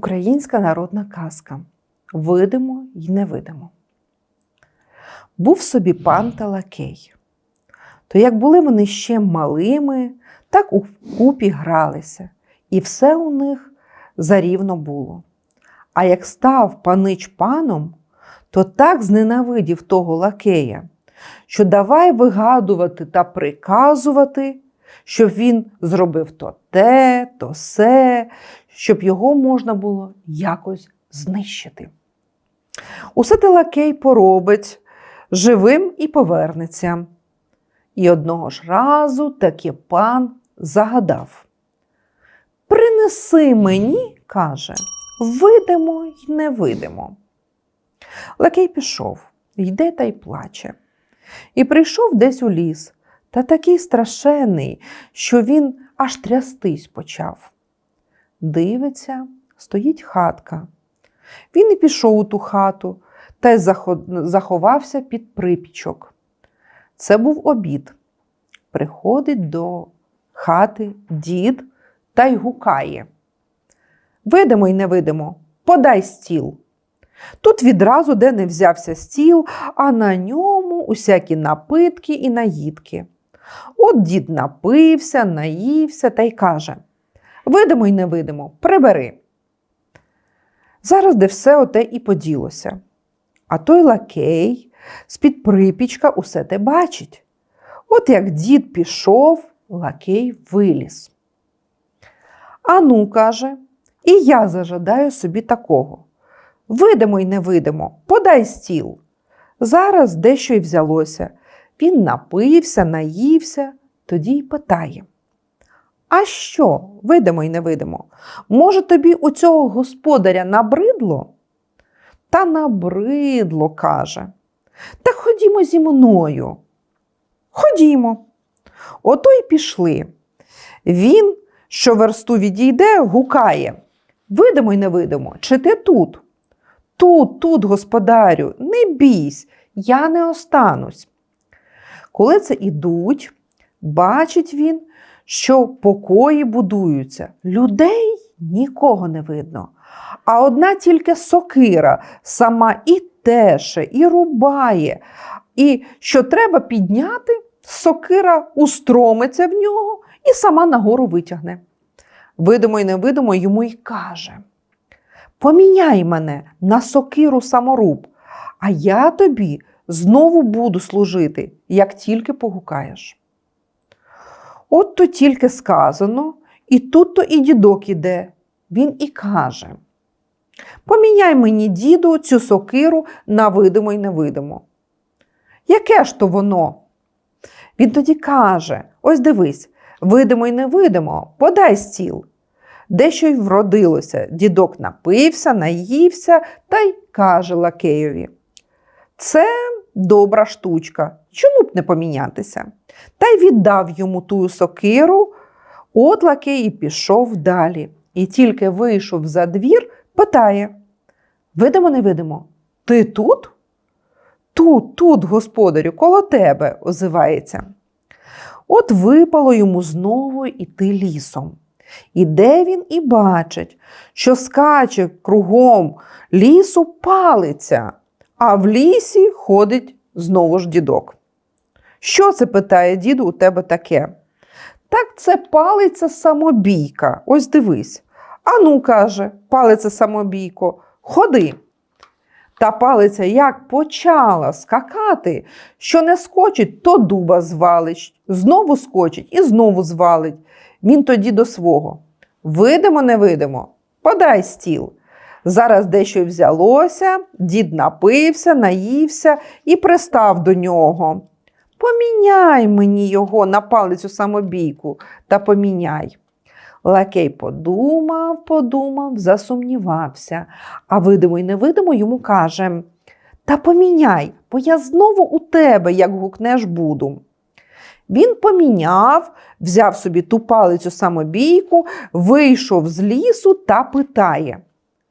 Українська народна казка Видимо й невидимо. Був собі пан та лакей. То як були вони ще малими, так у купі гралися, і все у них зарівно було. А як став панич паном, то так зненавидів того лакея, що давай вигадувати та приказувати, щоб він зробив то те, то се, щоб його можна було якось знищити. Усе те лакей поробить живим і повернеться. І одного ж разу таки пан загадав. Принеси мені, каже, видимо й невидимо. Лакей пішов, йде та й плаче. І прийшов десь у ліс, та такий страшенний, що він аж трястись почав. Дивиться, стоїть хатка. Він і пішов у ту хату та й заховався під припічок. Це був обід. Приходить до хати дід та й гукає. Видимо й невидимо, подай стіл. Тут відразу де не взявся стіл, а на ньому усякі напитки і наїдки. От дід напився, наївся та й каже: Видимо й невидимо, прибери. Зараз де все оте і поділося. А той лакей з-під припічка усе те бачить. От як дід пішов, лакей виліз. Ану, каже, і я зажадаю собі такого. Видимо й невидимо, подай стіл. Зараз дещо й взялося. Він напився, наївся, тоді й питає. А що, видимо й невидимо? Може, тобі у цього господаря набридло? Та набридло, каже. Та ходімо зі мною. Ходімо. Ото й пішли. Він, що версту відійде, гукає. Видимо й невидимо, чи ти тут? Тут, тут, господарю, не бійсь, я не останусь. Коли це ідуть, бачить він, що покої будуються. Людей нікого не видно. А одна тільки сокира сама і теше, і рубає. І що треба підняти, сокира устромиться в нього і сама нагору витягне. Видимо й невидимо йому й каже: Поміняй мене на сокиру саморуб, а я тобі знову буду служити, як тільки погукаєш. От то тільки сказано, і тут то і дідок іде. Він і каже: Поміняй мені, діду, цю сокиру на видимо й невидимо. Яке ж то воно? Він тоді каже: Ось дивись, видимо й невидимо, подай стіл. Дещо й вродилося, дідок напився, наївся та й каже лакеєві. Це добра штучка, чому б не помінятися? Та й віддав йому тую сокиру, от лакей і пішов далі. І тільки вийшов за двір, питає: Видимо, невидимо, ти тут? Тут, тут, господарю, коло тебе, озивається. От випало йому знову іти лісом. Іде він і бачить, що скаче кругом лісу палиця, а в лісі ходить знову ж дідок. Що це питає діду у тебе таке? Так це палиця самобійка. Ось дивись. Ану, каже, палиця самобійко, ходи. Та палиця як почала скакати, що не скочить, то дуба звалить, знову скочить і знову звалить. Він тоді до свого. Видимо, не видимо, подай стіл. Зараз дещо взялося, дід напився, наївся і пристав до нього. Поміняй мені його на палицю самобійку та поміняй. Лакей подумав, подумав, засумнівався, а видимо й невидимо йому каже: Та поміняй, бо я знову у тебе, як гукнеш, буду. Він поміняв, взяв собі ту палицю самобійку, вийшов з лісу та питає: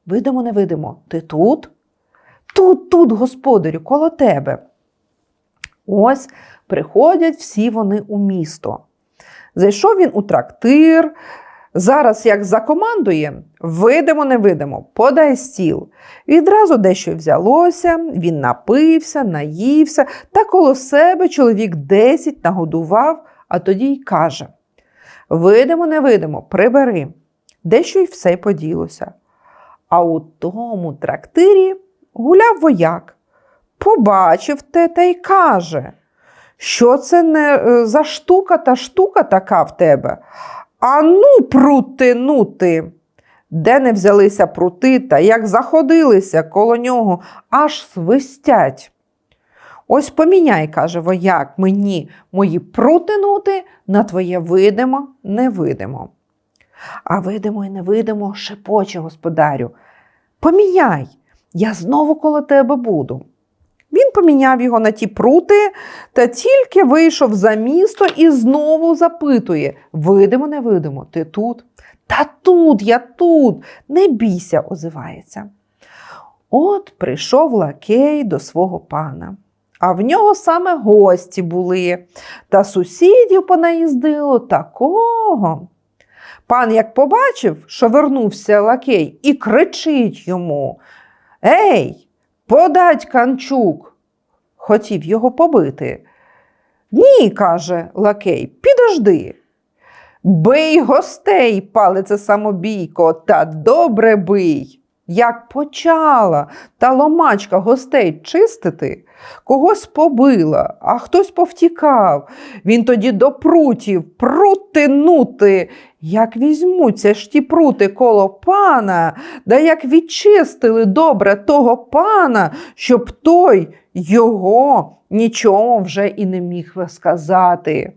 Видимо, невидимо, ти тут? Тут, тут, господарю, коло тебе. Ось приходять всі вони у місто. Зайшов він у трактир, Зараз, як закомандує, видимо, не видимо, подай стіл. Відразу дещо взялося, він напився, наївся, та коло себе чоловік десять нагодував, а тоді й каже: Видимо, не видимо, прибери. Дещо й все поділося. А у тому трактирі гуляв вояк, побачив те та й каже, що це не е, за штука та штука така в тебе. А ну, прутинути. Де не взялися прути та як заходилися коло нього, аж свистять. Ось поміняй, каже вояк, мені мої прутинути на твоє видимо, невидимо. А видимо і невидимо шепоче господарю. Поміняй, я знову коло тебе буду. Він поміняв його на ті прути та тільки вийшов за місто і знову запитує: видимо, невидимо, ти тут? Та тут, я тут, не бійся, озивається. От прийшов лакей до свого пана, а в нього саме гості були, та сусідів понаїздило такого. Пан, як побачив, що вернувся лакей, і кричить йому: Ей, подать канчук! Хотів його побити. Ні, каже лакей, підожди. Бий гостей, палице самобійко, та добре бий. Як почала та ломачка гостей чистити, когось побила, а хтось повтікав. Він тоді до прутів прутинути. Як візьмуться ж ті прути коло пана, да як відчистили добре того пана, щоб той його нічого вже і не міг сказати.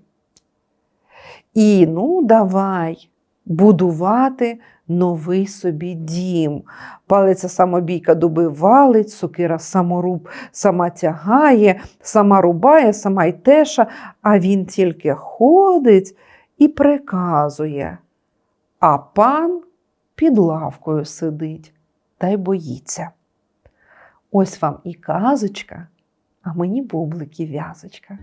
І ну, давай будувати новий собі дім. Палиця самобійка дуби валить, сокира саморуб сама тягає, сама рубає, сама й теша, а він тільки ходить і приказує. А пан під лавкою сидить та й боїться. Ось вам і казочка, а мені бублики в'язочка.